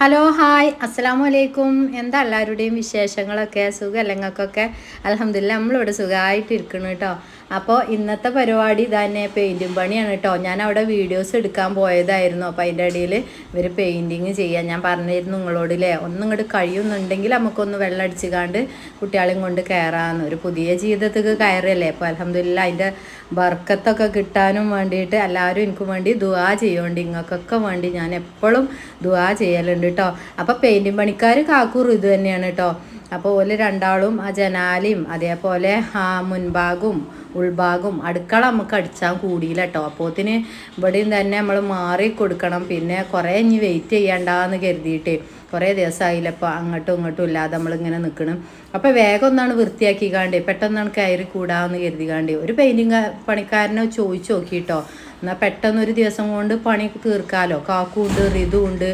Hello hi അസ്സലാമു അലൈക്കും എന്താ എല്ലാവരുടെയും വിശേഷങ്ങളൊക്കെ? സുഖമല്ല നിങ്ങൾക്കൊക്കെ അലഹമില്ല നമ്മളിവിടെ സുഖമായിട്ട് ഇരിക്കണം കേട്ടോ അപ്പോൾ ഇന്നത്തെ പരിപാടി തന്നെ പെയിന്റിങ് പണിയാണ് കേട്ടോ ഞാൻ അവിടെ വീഡിയോസ് എടുക്കാൻ പോയതായിരുന്നു. അപ്പോൾ അതിന്റെ ഇടയിൽ ഇവർ പെയിന്റിങ് ചെയ്യാൻ ഞാൻ പറഞ്ഞിരുന്നു നിങ്ങളോട് അല്ലേ ഒന്നും ഇങ്ങോട്ട് കഴിയുന്നുണ്ടെങ്കിൽ നമുക്കൊന്ന് വെള്ളം അടിച്ചുകാണ്ട് കുട്ടികളെയും കൊണ്ട് കയറാമെന്ന് ഒരു പുതിയ ജീവിതത്തേക്ക് കയറിയല്ലേ? അപ്പോൾ അലഹമില്ല അതിന്റെ ബർക്കത്തൊക്കെ കിട്ടാനും വേണ്ടിയിട്ട് എല്ലാവരും എനിക്ക് വേണ്ടി ദുവാ ചെയ്യുന്നുണ്ട് ഇങ്ങൾക്കൊക്കെ വേണ്ടി ഞാൻ എപ്പോഴും ദുവാ ചെയ്യലുണ്ട് കേട്ടോ അപ്പോൾ പെയിന്റിങ് പണിക്കാർ കാക്കൂർ ഇത് തന്നെയാണ് കേട്ടോ അപ്പോൾ ഓൽ രണ്ടാളും ആ ജനാലയും അതേപോലെ ആ മുൻഭാഗവും ഉൾഭാഗവും അടുക്കള നമുക്ക് അടിച്ചാൽ കൂടിയില്ല കേട്ടോ അപ്പോത്തിന് ഇവിടെയും തന്നെ നമ്മൾ മാറി കൊടുക്കണം. പിന്നെ കുറേ ഇനി വെയിറ്റ് ചെയ്യണ്ടെന്ന് കരുതിയിട്ട് കുറേ ദിവസമായില്ല ഇപ്പോൾ അങ്ങോട്ടും ഇങ്ങോട്ടും ഇല്ലാതെ നമ്മളിങ്ങനെ നിൽക്കണം അപ്പോൾ വേഗം ഒന്നാണ് വൃത്തിയാക്കി കാണ്ടേ പെട്ടെന്നാണ് കയറി കൂടാന്ന് കാണ്ടേ ഒരു പെയിന്റിങ് പണിക്കാരനെ ചോദിച്ചു നോക്കിയിട്ടോ എന്നാൽ പെട്ടെന്ന് ഒരു ദിവസം കൊണ്ട് പണി തീർക്കാമല്ലോ കാക്കുണ്ട് ഋതുണ്ട്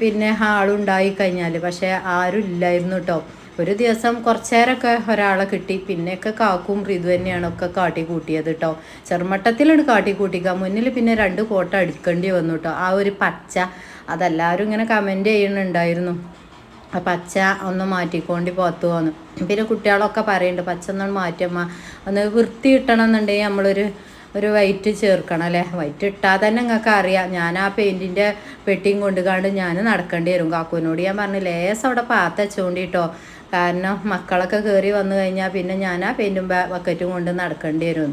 പിന്നെ ആളുണ്ടായി കഴിഞ്ഞാൽ പക്ഷേ ആരും ഇല്ലായിരുന്നു കേട്ടോ ഒരു ദിവസം കുറച്ചേരൊക്കെ ഒരാളെ കിട്ടി. പിന്നെയൊക്കെ കാക്കും ഋതു തന്നെയാണ് ഒക്കെ കാട്ടി കൂട്ടിയത് കേട്ടോ ചെറുമട്ടത്തിലാണ് കാട്ടി കൂട്ടിക്കുക മുന്നിൽ പിന്നെ രണ്ട് കോട്ട അടിക്കേണ്ടി വന്നു കേട്ടോ ആ ഒരു പച്ച അതെല്ലാവരും ഇങ്ങനെ കമന്റ് ചെയ്യുന്നുണ്ടായിരുന്നു. ആ പച്ച ഒന്ന് മാറ്റിക്കൊണ്ട് പോത്തു പോകുന്നു പിന്നെ കുട്ടികളൊക്കെ പറയുന്നുണ്ട് പച്ച ഒന്നും മാറ്റിയമ്മ. ഒന്ന് വൃത്തി കിട്ടണം എന്നുണ്ടെങ്കിൽ നമ്മളൊരു ഒരു വൈറ്റ് ചേർക്കണം അല്ലേ? വൈറ്റ് ഇട്ടാൽ തന്നെ നിങ്ങൾക്ക് അറിയാം. ഞാൻ ആ പെയിന്റിന്റെ പെട്ടിയും കൊണ്ടുകാണ്ട് ഞാൻ നടക്കേണ്ടി വരും. കാക്കുവിനോട് ഞാൻ പറഞ്ഞു ലേസ് അവിടെ പാത്ത വെച്ചുകൊണ്ടിട്ടോ കാരണം മക്കളൊക്കെ കയറി വന്നു കഴിഞ്ഞാൽ പിന്നെ ഞാൻ ആ പെയിന്റും ബക്കറ്റും കൊണ്ട് നടക്കേണ്ടി വരും.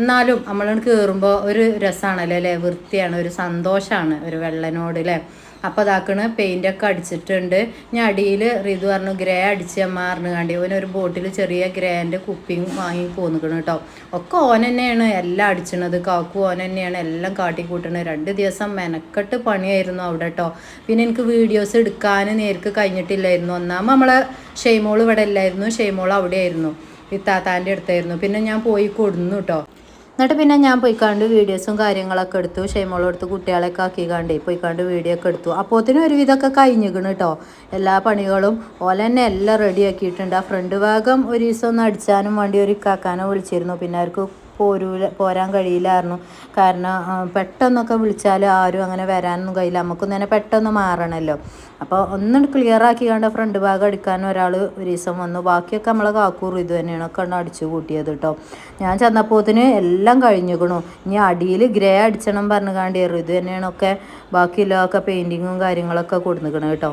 എന്നാലും നമ്മളോട് കയറുമ്പോൾ ഒരു രസമാണല്ലോ അല്ലേ? വൃത്തിയാണ് ഒരു സന്തോഷമാണ് ഒരു വെള്ളനോട് അല്ലേ? അപ്പോൾ അതാക്കണ് പെയിന്റൊക്കെ അടിച്ചിട്ടുണ്ട്. ഞാൻ അടിയിൽ റിതു പറഞ്ഞു ഗ്രേ അടിച്ച് അമ്മ കണ്ടി. കണ്ടി ഓനൊരു ബോട്ടിൽ ചെറിയ ഗ്രേന്റെ കുപ്പിയും വാങ്ങി പോന്നിക്കണം കേട്ടോ ഒക്കെ ഓൻ തന്നെയാണ് എല്ലാം അടിച്ചണത്. കാക്കു ഓൻ തന്നെയാണ് എല്ലാം കാട്ടിക്കൂട്ടണത് രണ്ട് ദിവസം മെനക്കെട്ട് പണിയായിരുന്നു അവിടെ കേട്ടോ പിന്നെ എനിക്ക് വീഡിയോസ് എടുക്കാൻ നേർക്ക് കഴിഞ്ഞിട്ടില്ലായിരുന്നു. ഒന്നാമത് നമ്മളെ ഷെയ്മോൾ ഇവിടെ ഇല്ലായിരുന്നു. ഷെയ്മോൾ അവിടെ ആയിരുന്നു ഇത്താത്താന്റെ അടുത്തായിരുന്നു. പിന്നെ ഞാൻ പോയി കൊടുന്നു കേട്ടോ എന്നിട്ട് പിന്നെ ഞാൻ പോയിക്കാണ്ട് വീഡിയോസും കാര്യങ്ങളൊക്കെ എടുത്തു. ഷെയ്മോളും എടുത്ത് കുട്ടികളെയൊക്കെ ആക്കിക്കാണ്ട് പോയിക്കാണ്ട് വീഡിയോ ഒക്കെ എടുത്തു. അപ്പോത്തിന് ഒരു വിധമൊക്കെ കഴിഞ്ഞിക്കണ് കേട്ടോ എല്ലാ പണികളും ഓല തന്നെ എല്ലാം റെഡിയാക്കിയിട്ടുണ്ട് ആ ഫ്രണ്ട് ഭാഗം ഒരു ദിവസം ഒന്ന് അടിച്ചാനും വേണ്ടി ഒരു കാക്കാനും വിളിച്ചിരുന്നു. പിന്നെ അവർക്ക് പോരൂല പോരാൻ കഴിയില്ലായിരുന്നു. കാരണം പെട്ടെന്നൊക്കെ വിളിച്ചാൽ ആരും അങ്ങനെ വരാനൊന്നും കഴിയില്ല. നമുക്കൊന്നും തന്നെ പെട്ടെന്ന് മാറണമല്ലോ അപ്പോൾ ഒന്നും ക്ലിയർ ആക്കി കണ്ട ഫ്രണ്ട് ഭാഗം അടിക്കാൻ ഒരാൾ ഒരു ദിവസം വന്നു. ബാക്കിയൊക്കെ നമ്മളെ കാക്കൂർ ഇത് തന്നെയാണ് ഒക്കെ അടിച്ചു കൂട്ടിയത് കേട്ടോ ഞാൻ ചെന്നപ്പോത്തിന് എല്ലാം കഴിഞ്ഞിക്കണു. ഇനി അടിയിൽ ഗ്രേ അടിച്ചണം പറഞ്ഞു കാണ്ടിയറു ഇത് തന്നെയാണ് ഒക്കെ ബാക്കിയുള്ളതൊക്കെ പെയിന്റിങ്ങും കാര്യങ്ങളൊക്കെ കൊടുന്നിക്കണം കേട്ടോ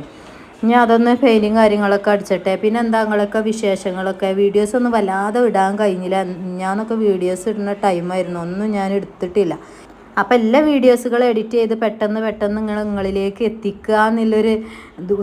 ഇനി അതൊന്ന് ഫെയിലും കാര്യങ്ങളൊക്കെ അടിച്ചട്ടെ. പിന്നെ എന്താ നിങ്ങളൊക്കെ വിശേഷങ്ങളൊക്കെ? വീഡിയോസ് ഒന്നും വല്ലാതെ ഇടാൻ കഴിഞ്ഞില്ല. ഞാനൊക്കെ വീഡിയോസ് ഇടുന്ന ടൈമായിരുന്നു ഒന്നും ഞാൻ എടുത്തിട്ടില്ല. അപ്പം എല്ലാ വീഡിയോസുകളും എഡിറ്റ് ചെയ്ത് പെട്ടെന്ന് പെട്ടെന്ന് നിങ്ങൾ നിങ്ങളിലേക്ക് എത്തിക്കുക എന്നുള്ളൊരു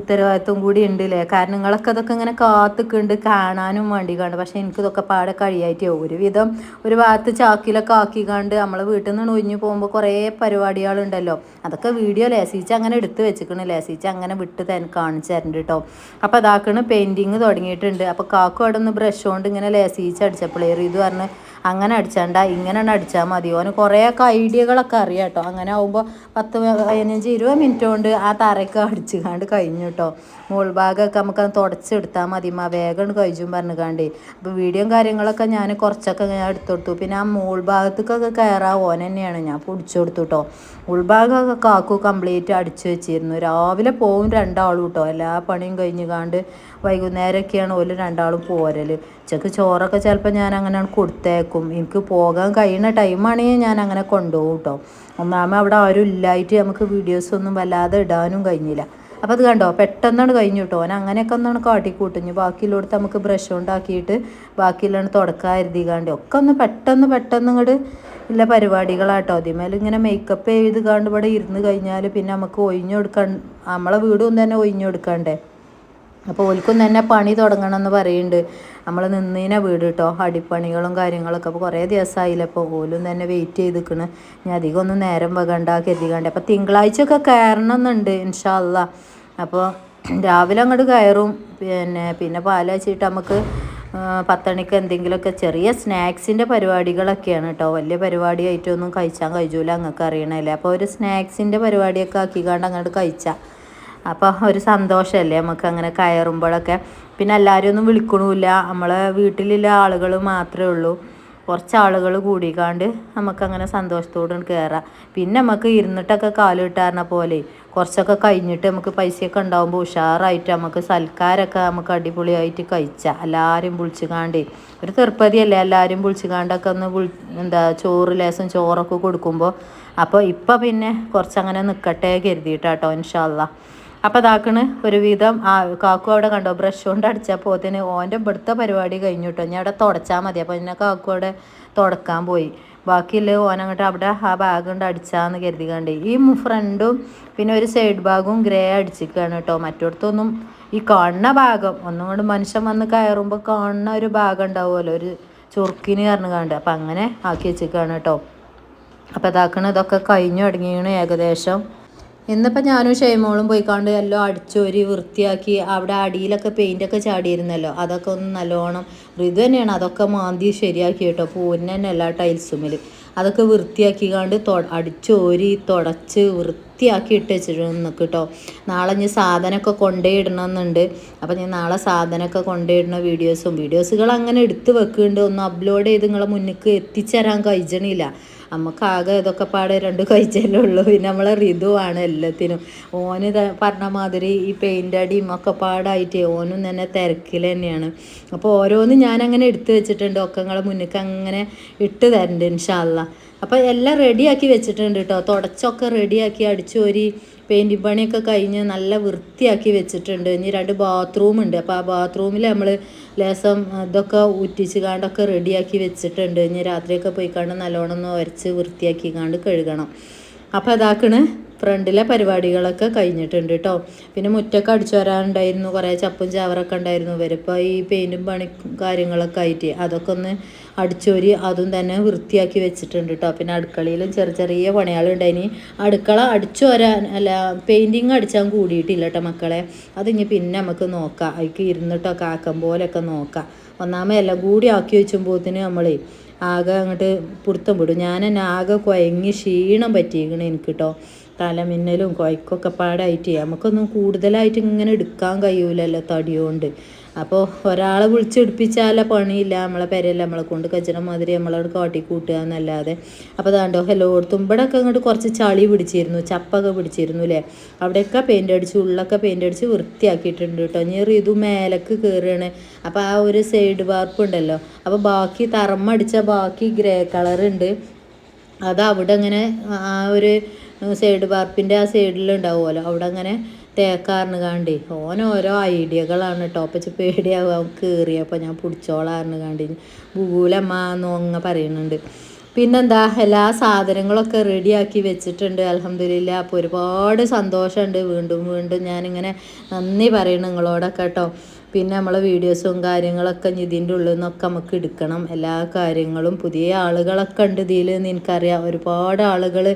ഉത്തരവാദിത്വം കൂടി ഉണ്ട് അല്ലേ കാരണം നിങ്ങളൊക്കെ അതൊക്കെ ഇങ്ങനെ കാത്തുക്കുണ്ട് കാണാനും വേണ്ടി കാണും പക്ഷേ എനിക്കിതൊക്കെ പാടെ കഴിയായിട്ട് ഒരുവിധം ഒരു ഭാഗത്ത് ചാക്കിലൊക്കെ ആക്കിക്കാണ്ട് നമ്മളെ വീട്ടിൽ നിന്ന് ഒഴിഞ്ഞു പോകുമ്പോൾ കുറേ പരിപാടികളുണ്ടല്ലോ. അതൊക്കെ വീഡിയോ ലേസിച്ച് അങ്ങനെ എടുത്ത് വെച്ചിക്കണ് ലേസിച്ച് അങ്ങനെ വിട്ട് തന്നെ കാണിച്ചു തരണ്ട് കേട്ടോ അപ്പോൾ അതാക്കണ് പെയിന്റിങ് തുടങ്ങിയിട്ടുണ്ട്. അപ്പോൾ കാക്കു അവിടെ നിന്ന് ബ്രഷ് കൊണ്ട് ഇങ്ങനെ ലേസിച്ച് അടിച്ചപ്പോൾ ഇത് പറഞ്ഞ് അങ്ങനെ അടിച്ചണ്ട ഇങ്ങനെ അടിച്ചാൽ മതി. ഓന് കുറേയൊക്കെ ഐഡിയകളൊക്കെ അറിയാം കേട്ടോ അങ്ങനെ ആകുമ്പോൾ പത്ത് പതിനഞ്ച് ഇരുപത് മിനിറ്റ് കൊണ്ട് ആ തറയൊക്കെ അടിച്ച് കണ്ട് കഴിഞ്ഞു കേട്ടോ മുൾഭാഗമൊക്കെ നമുക്ക് തുടച്ചെടുത്താൽ മതി. മാ വേഗം കഴിച്ചും പറഞ്ഞു കണ്ടേ അപ്പോൾ വീഡിയോയും കാര്യങ്ങളൊക്കെ ഞാൻ കുറച്ചൊക്കെ ഞാൻ എടുത്തു കൊടുത്തു. പിന്നെ ആ മുൾഭാഗത്തേക്കൊക്കെ ഭാഗത്തേക്കൊക്കെ കയറാൻ ഓൻ തന്നെയാണ് ഞാൻ പിടിച്ചു കൊടുത്തു കേട്ടോ ഉൾഭാഗമൊക്കെ കാക്കു കംപ്ലീറ്റ് അടിച്ചു വെച്ചിരുന്നു. രാവിലെ പോവും രണ്ടാളും കേട്ടോ എല്ലാ പണിയും കഴിഞ്ഞ് കാണ്ട് വൈകുന്നേരമൊക്കെയാണ് ഓൽ രണ്ടാളും പോരൽ ഉച്ചയ്ക്ക് ചോറൊക്കെ ചിലപ്പോൾ ഞാൻ അങ്ങനെ കൊടുത്തേക്കും. എനിക്ക് പോകാൻ കഴിയുന്ന ടൈമാണെങ്കിൽ ഞാൻ അങ്ങനെ കൊണ്ടുപോകും കേട്ടോ ഒന്നാമ അവിടെ ആരും ഇല്ലായിട്ട് നമുക്ക് വീഡിയോസ് ഒന്നും വല്ലാതെ ഇടാനും കഴിഞ്ഞില്ല. അപ്പോൾ അത് കണ്ടോ? പെട്ടെന്നാണ് കഴിഞ്ഞു കേട്ടോ ഓൻ അങ്ങനെയൊക്കെ ഒന്നാണ് കാട്ടിക്കൂട്ടുഞ്ഞു ബാക്കിയുള്ളടത്ത് നമുക്ക് ബ്രഷ് കൊണ്ടാക്കിയിട്ട് ബാക്കിയുള്ളതാണ് തുടക്കാൻ കരുതികാണ്ട് ഒക്കെ ഒന്ന് പെട്ടെന്ന് പെട്ടെന്ന് ഇങ്ങോട്ട് ഉള്ള പരിപാടികളാട്ടോ അതിമേൽ ഇങ്ങനെ മേക്കപ്പ് ചെയ്ത് കാണ്ട് ഇവിടെ ഇരുന്ന് കഴിഞ്ഞാൽ പിന്നെ നമുക്ക് ഒഴിഞ്ഞു കൊടുക്കാൻ നമ്മളെ വീടും തന്നെ ഒഴിഞ്ഞു കൊടുക്കണ്ടേ? അപ്പോൾ ഓൽക്കും തന്നെ പണി തുടങ്ങണം എന്ന് പറയുന്നുണ്ട് നമ്മൾ നിന്നീന വീട് കേട്ടോ അടിപ്പണികളും കാര്യങ്ങളൊക്കെ. അപ്പോൾ കുറേ ദിവസമായില്ല അപ്പോൾ ഓലും തന്നെ വെയിറ്റ് ചെയ്ത് ഞാൻ അധികം ഒന്നും നേരം വെക്കണ്ട കരുതിക്കണ്ട. അപ്പോൾ തിങ്കളാഴ്ചയൊക്കെ കയറണം എന്നുണ്ട് ഇൻഷാല്ല അപ്പോൾ രാവിലെ അങ്ങോട്ട് കയറും പിന്നെ പിന്നെ പാലാച്ചിട്ട് നമുക്ക് പത്തണിക്ക് എന്തെങ്കിലുമൊക്കെ ചെറിയ സ്നാക്സിന്റെ പരിപാടികളൊക്കെയാണ് കേട്ടോ വലിയ പരിപാടിയായിട്ടൊന്നും കഴിച്ചാൽ കഴിച്ചൂല അങ്ങക്ക് അറിയണല്ലേ. അപ്പോൾ ഒരു സ്നാക്സിന്റെ പരിപാടിയൊക്കെ ആക്കിക്കാണ്ട് അങ്ങോട്ട് കഴിച്ചാൽ അപ്പോൾ ഒരു സന്തോഷമല്ലേ നമുക്ക് അങ്ങനെ കയറുമ്പോഴൊക്കെ? പിന്നെ എല്ലാവരും ഒന്നും വിളിക്കണമില്ല നമ്മളെ വീട്ടിലുള്ള ആളുകൾ മാത്രമേ ഉള്ളൂ. കുറച്ച് ആളുകൾ കൂടിക്കാണ്ട് നമുക്കങ്ങനെ സന്തോഷത്തോടെ കയറാം പിന്നെ നമുക്ക് ഇരുന്നിട്ടൊക്കെ കാൽ കിട്ടാറുന്ന പോലെ കുറച്ചൊക്കെ കഴിഞ്ഞിട്ട് നമുക്ക് പൈസയൊക്കെ ഉണ്ടാകുമ്പോൾ ഉഷാറായിട്ട് നമുക്ക് സൽക്കാരൊക്കെ നമുക്ക് അടിപൊളിയായിട്ട് കഴിച്ചാൽ എല്ലാവരും വിളിച്ചുകാണ്ട് ഒരു തിരുപ്പതിയല്ലേ എല്ലാവരും വിളിച്ചുകാണ്ടൊക്കെ ഒന്ന് വിളി എന്താ ചോറ് ലേസം ചോറൊക്കെ കൊടുക്കുമ്പോൾ അപ്പോൾ ഇപ്പം പിന്നെ കുറച്ചങ്ങനെ നിൽക്കട്ടെ കരുതിയിട്ടാട്ടോ ഇൻഷാല്ല അപ്പോൾ അതാക്കണ് ഒരുവിധം ആ കാക്കു അവിടെ കണ്ടോ ബ്രഷ് കൊണ്ട് അടിച്ചാൽ പോത്തിന് ഓന്റെ ഇവിടുത്തെ പരിപാടി കഴിഞ്ഞു കേട്ടോ ഞാൻ അവിടെ തുടച്ചാൽ മതി. അപ്പോൾ എന്നെ കാക്കു അവിടെ തുടക്കാൻ പോയി. ബാക്കിയുള്ള ഓനങ്ങോട്ട് അവിടെ ആ ബാഗ് കൊണ്ട് അടിച്ചാന്ന് കരുതി കണ്ടേ ഈ ഫ്രണ്ടും പിന്നെ ഒരു സൈഡ് ബാഗും ഗ്രേ അടിച്ചിരിക്കുകയാണ് കേട്ടോ മറ്റോടത്തൊന്നും ഈ കാണുന്ന ഭാഗം ഒന്നും കൊണ്ട് മനുഷ്യൻ വന്ന് കയറുമ്പോൾ കാണുന്ന ഒരു ഭാഗം ഉണ്ടാവുമല്ലോ ഒരു ചുറുക്കിന് കാരണം കണ്ട് അപ്പം അങ്ങനെ ആക്കി വെച്ചിരിക്കുകയാണ് കേട്ടോ അപ്പോൾ ഇതാക്കണ ഇതൊക്കെ കഴിഞ്ഞു തുടങ്ങിയാണ് ഏകദേശം. ഇന്നിപ്പോൾ ഞാനും ഷെയ്മോളും പോയിക്കാണ്ട് എല്ലാം അടിച്ചോരി വൃത്തിയാക്കി അവിടെ അടിയിലൊക്കെ പെയിന്റൊക്കെ ചാടിയിരുന്നല്ലോ. അതൊക്കെ ഒന്ന് നല്ലോണം ഋതു തന്നെയാണ്. അതൊക്കെ മാന്തി ശരിയാക്കി കേട്ടോ പൂവിന് തന്നെ എല്ലാ ടൈൽസുമിൽ അതൊക്കെ വൃത്തിയാക്കിക്കാണ്ട് തൊ അടിച്ചോരി തുടച്ച് വൃത്തിയാക്കി ഇട്ട് വെച്ചിട്ടുണ്ട് കേട്ടോ നാളെ ഞാൻ സാധനമൊക്കെ കൊണ്ടേ ഇടണമെന്നുണ്ട് അപ്പം ഞാൻ നാളെ സാധനമൊക്കെ കൊണ്ടേ ഇടുന്ന വീഡിയോസും വീഡിയോസുകൾ അങ്ങനെ എടുത്ത് വെക്കുന്നുണ്ട്. ഒന്ന് അപ്ലോഡ് ചെയ്ത് നിങ്ങളെ മുന്നിൽ എത്തിച്ചേരാൻ കഴിച്ചണില്ല നമുക്കാകെ ഇതൊക്കെ പാടെ രണ്ട് കഴിച്ചല്ലേ ഉള്ളൂ. പിന്നെ നമ്മളെ ഋതുവാണ് എല്ലാത്തിനും. ഓന് പറഞ്ഞ മാതിരി ഈ പെയിന്റ് അടിയും ഒക്കെ പാടായിട്ട് ഓനും തന്നെ തിരക്കിൽ തന്നെയാണ്. അപ്പോൾ ഓരോന്നും ഞാനങ്ങനെ എടുത്തു വെച്ചിട്ടുണ്ട്. ഒക്കെ നിങ്ങളെ അങ്ങനെ ഇട്ട് തരണ്ട് ഇൻഷാല്ല അപ്പോൾ എല്ലാം റെഡിയാക്കി വെച്ചിട്ടുണ്ട് കേട്ടോ തുടച്ചൊക്കെ റെഡിയാക്കി അടിച്ചോരി. പെയിന്റിങ് പണിയൊക്കെ കഴിഞ്ഞ് നല്ല വൃത്തിയാക്കി വെച്ചിട്ടുണ്ട്. ഇനി രണ്ട് ബാത്റൂം ഉണ്ട്. അപ്പോൾ ആ ബാത്റൂമിൽ നമ്മൾ ലേസം ഇതൊക്കെ ഊറ്റിച്ച് കാണ്ടൊക്കെ റെഡിയാക്കി വെച്ചിട്ടുണ്ട്. ഇനി രാത്രിയൊക്കെ പോയി കണ്ട് നല്ലോണം ഒന്ന് ഉരച്ച് വൃത്തിയാക്കി കാണ്ട് കഴുകണം. അപ്പോൾ അതാക്കണ് ഫ്രണ്ടിലെ പരിപാടികളൊക്കെ കഴിഞ്ഞിട്ടുണ്ട് കേട്ടോ പിന്നെ മുറ്റൊക്കെ അടിച്ചു വരാനുണ്ടായിരുന്നു. കുറേ ചപ്പും ചാവറൊക്കെ ഉണ്ടായിരുന്നു. ഇവരിപ്പോൾ ഈ പെയിന്റും പണി കാര്യങ്ങളൊക്കെ ആയിട്ട് അതൊക്കെ ഒന്ന് അടിച്ചോരി അതും തന്നെ വൃത്തിയാക്കി വെച്ചിട്ടുണ്ട് കേട്ടോ പിന്നെ അടുക്കളയിലും ചെറിയ ചെറിയ പണികളുണ്ടായിനി അടുക്കള അടിച്ചു വരാൻ അല്ല പെയിന്റിങ് അടിച്ചാൽ കൂടിയിട്ടില്ല കേട്ടോ മക്കളെ. അതിനി പിന്നെ നമുക്ക് നോക്കാം. അതിക്ക് ഇരുന്നിട്ടൊക്കെ ആക്കം പോലെയൊക്കെ നോക്കാം. ഒന്നാമത് എല്ലാം കൂടി ആക്കി വെച്ചുമ്പോത്തിന് നമ്മളേ ആകെ അങ്ങോട്ട് പുറത്തം വിടും. ഞാൻ തന്നെ ആകെ കുഴങ്ങി ക്ഷീണം പറ്റിയിരിക്കണം എനിക്ക് കേട്ടോ തലമിന്നലും കൊയ്ക്കൊക്കെ പാടായിട്ട് നമുക്കൊന്നും കൂടുതലായിട്ട് ഇങ്ങനെ എടുക്കാൻ കഴിയൂലല്ലോ തടിയോണ്ട്. അപ്പോൾ ഒരാളെ വിളിച്ചെടുപ്പിച്ചാല പണിയില്ല നമ്മളെ പേരല്ല നമ്മളെ കൊണ്ട് കച്ചറ മാതിരി നമ്മളോട് കാട്ടി കൂട്ടുക എന്നല്ലാതെ. അപ്പോൾ അതാണ്ടോ ഹലോ തുമ്പടൊക്കെ ഇങ്ങോട്ട് കുറച്ച് ചളി പിടിച്ചിരുന്നു ചപ്പൊക്കെ പിടിച്ചിരുന്നു അല്ലേ അവിടെയൊക്കെ പെയിന്റ് അടിച്ച് ഉള്ളൊക്കെ പെയിന്റ് അടിച്ച് വൃത്തിയാക്കിയിട്ടുണ്ട് കേട്ടോ ഞാൻ ഇത് മേലക്ക് കയറുകയാണ് അപ്പോൾ ആ ഒരു സൈഡ് വാർപ്പ് ഉണ്ടല്ലോ. അപ്പോൾ ബാക്കി തറമടിച്ച ബാക്കി ഗ്രേ കളറുണ്ട് അത് അവിടെ ഇങ്ങനെ ആ ഒരു സൈഡ് വാർപ്പിന്റെ ആ സൈഡിലുണ്ടാവുമല്ലോ അവിടെ അങ്ങനെ തേക്കാറിന് കാണ്ടി. ഓൻ ഓരോ ഐഡിയകളാണ് കേട്ടോ അപ്പം പേടിയാവും. കയറിയപ്പോൾ ഞാൻ പിടിച്ചോളാറിന് കാണ്ടി. ഭൂലമ്മ എന്നൊങ്ങ പറയുന്നുണ്ട് പിന്നെന്താ? എല്ലാ സാധനങ്ങളൊക്കെ റെഡിയാക്കി വെച്ചിട്ടുണ്ട്. അലഹമില്ല അപ്പോൾ ഒരുപാട് സന്തോഷമുണ്ട് വീണ്ടും വീണ്ടും ഞാനിങ്ങനെ നന്ദി പറയണം നിങ്ങളോടൊക്കെ കേട്ടോ പിന്നെ നമ്മളെ വീഡിയോസും കാര്യങ്ങളൊക്കെ ഇതിന്റെ ഉള്ളിൽ നിന്നൊക്കെ നമുക്ക് എടുക്കണം. എല്ലാ കാര്യങ്ങളും പുതിയ ആളുകളൊക്കെ ഉണ്ട് ഇതിൽ എനിക്കറിയാം. ഒരുപാട് ആളുകൾ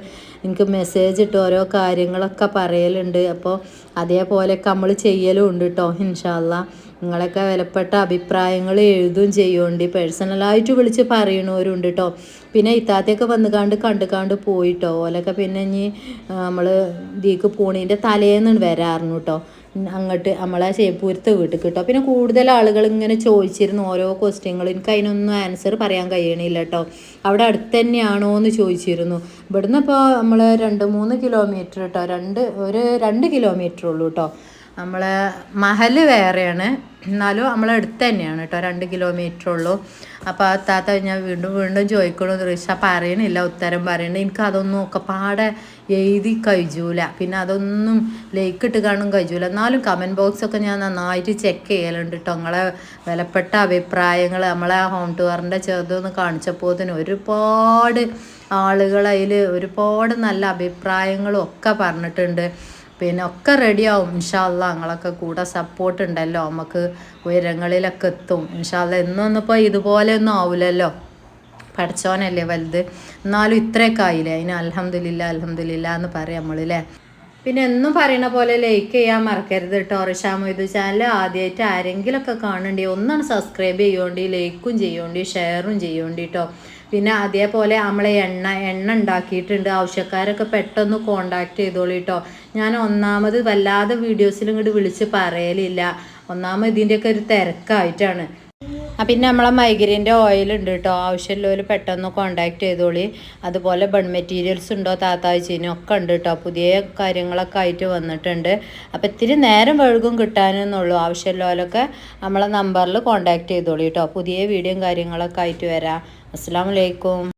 എനിക്ക് മെസ്സേജ് ഇട്ട് ഓരോ കാര്യങ്ങളൊക്കെ പറയലുണ്ട്. അപ്പോൾ അതേപോലെയൊക്കെ നമ്മൾ ചെയ്യലും ഉണ്ട് കേട്ടോ ഇൻഷാല്ല നിങ്ങളൊക്കെ വിലപ്പെട്ട അഭിപ്രായങ്ങൾ എഴുതും ചെയ്യുന്നുണ്ട്. പേഴ്സണലായിട്ട് വിളിച്ച് പറയണവരുണ്ട് കേട്ടോ പിന്നെ ഇത്താത്തൊക്കെ വന്ന് കണ്ട് കണ്ട് കണ്ട് പോയിട്ടോ ഓലൊക്കെ പിന്നെ ഇനി നമ്മൾ ഇതിക്ക് പൂണീന്റെ തലേന്ന് വരാറുണ്ട് കേട്ടോ അങ്ങോട്ട് നമ്മളെ ചേപ്പൂരത്തെ വീട്ടിൽ കിട്ടോ പിന്നെ കൂടുതൽ ആളുകൾ ഇങ്ങനെ ചോദിച്ചിരുന്നു ഓരോ ക്വസ്റ്റ്യങ്ങൾ എനിക്ക് അതിനൊന്നും ആൻസർ പറയാൻ കഴിയണില്ല കേട്ടോ അവിടെ അടുത്ത് തന്നെയാണോ എന്ന് ചോദിച്ചിരുന്നു. ഇവിടുന്ന് ഇപ്പോൾ നമ്മൾ രണ്ട് മൂന്ന് കിലോമീറ്റർ കേട്ടോ രണ്ട് ഒരു രണ്ട് കിലോമീറ്റർ ഉള്ളൂ കേട്ടോ നമ്മളെ മഹൽ വേറെയാണ്. എന്നാലും നമ്മളെ അടുത്ത് തന്നെയാണ് കേട്ടോ രണ്ട് കിലോമീറ്റർ ഉള്ളൂ. അപ്പോൾ ആ താത്ത ഞാൻ വീണ്ടും വീണ്ടും ചോദിക്കണു റിഷ പറയണില്ല ഉത്തരം പറയണ എനിക്ക് അതൊന്നും ഒക്കെ പാടെ എഴുതി കഴിച്ചൂല പിന്നെ അതൊന്നും ലൈക്ക് ഇട്ട് കാണും കഴിച്ചൂല എന്നാലും കമന്റ് ബോക്സൊക്കെ ഞാൻ നന്നായിട്ട് ചെക്ക് ചെയ്യലുണ്ട് കേട്ടോ നിങ്ങളെ വിലപ്പെട്ട അഭിപ്രായങ്ങൾ നമ്മളെ ഹോം ടൂറിന്റെ ചെറുതൊന്ന് കാണിച്ചപ്പോൾ തന്നെ ഒരുപാട് ആളുകൾ അതിൽ ഒരുപാട് നല്ല അഭിപ്രായങ്ങളും ഒക്കെ പറഞ്ഞിട്ടുണ്ട്. പിന്നെ ഒക്കെ റെഡിയാവും ഇൻഷാല്ല നിങ്ങളൊക്കെ കൂടെ സപ്പോർട്ട് ഉണ്ടല്ലോ. നമുക്ക് ഉയരങ്ങളിലൊക്കെ എത്തും. ഇൻഷാല്ല എന്നൊന്നിപ്പോൾ ഇതുപോലെ ഒന്നും ആവില്ലല്ലോ പഠിച്ചോനല്ലേ വലുത്. എന്നാലും ഇത്രയൊക്കെ ആയില്ലേ? അതിന് അലഹമില്ല അലഹമില്ല എന്ന് പറയാം നമ്മളില്ലേ പിന്നെ എന്നും പറയണ പോലെ ലൈക്ക് ചെയ്യാൻ മറക്കരുത് കേട്ടോ റിഷാമൊയ്തു ചാനൽ ആദ്യമായിട്ട് ആരെങ്കിലുമൊക്കെ കാണണ്ടി ഒന്നാണ് സബ്സ്ക്രൈബ് ചെയ്യേണ്ടി ലൈക്കും ചെയ്യേണ്ടി ഷെയറും ചെയ്യേണ്ടി കേട്ടോ പിന്നെ അതേപോലെ നമ്മളെ എണ്ണ എണ്ണ ഉണ്ടാക്കിയിട്ടുണ്ട്. ആവശ്യക്കാരൊക്കെ പെട്ടെന്ന് കോണ്ടാക്ട് ചെയ്തോളൂ കേട്ടോ ഞാൻ ഒന്നാമത് വല്ലാതെ വീഡിയോസിലും ഇങ്ങോട്ട് വിളിച്ച് പറയലില്ല. ഒന്നാമത് ഇതിന്റെയൊക്കെ ഒരു തിരക്കായിട്ടാണ്. പിന്നെ നമ്മളെ മൈഗ്രീന്റെ ഓയിൽ ഉണ്ട് കേട്ടോ ആവശ്യമുള്ളവർ പെട്ടെന്ന് കോണ്ടാക്ട് ചെയ്തോളി. അതുപോലെ ബൺ മെറ്റീരിയൽസ് ഉണ്ടോ താത്താഴ്ചീനും ഒക്കെ ഉണ്ട് കേട്ടോ പുതിയ കാര്യങ്ങളൊക്കെ ആയിട്ട് വന്നിട്ടുണ്ട്. അപ്പോൾ ഇത്തിരി നേരം വഴുകും കിട്ടാനെന്നുള്ളൂ. ആവശ്യമുള്ളവരൊക്കെ നമ്മളെ നമ്പറിൽ കോണ്ടാക്ട് ചെയ്തോളി കേട്ടോ പുതിയ വീഡിയോയും കാര്യങ്ങളൊക്കെ ആയിട്ട് വരാം. അസ്സാം വലൈക്കും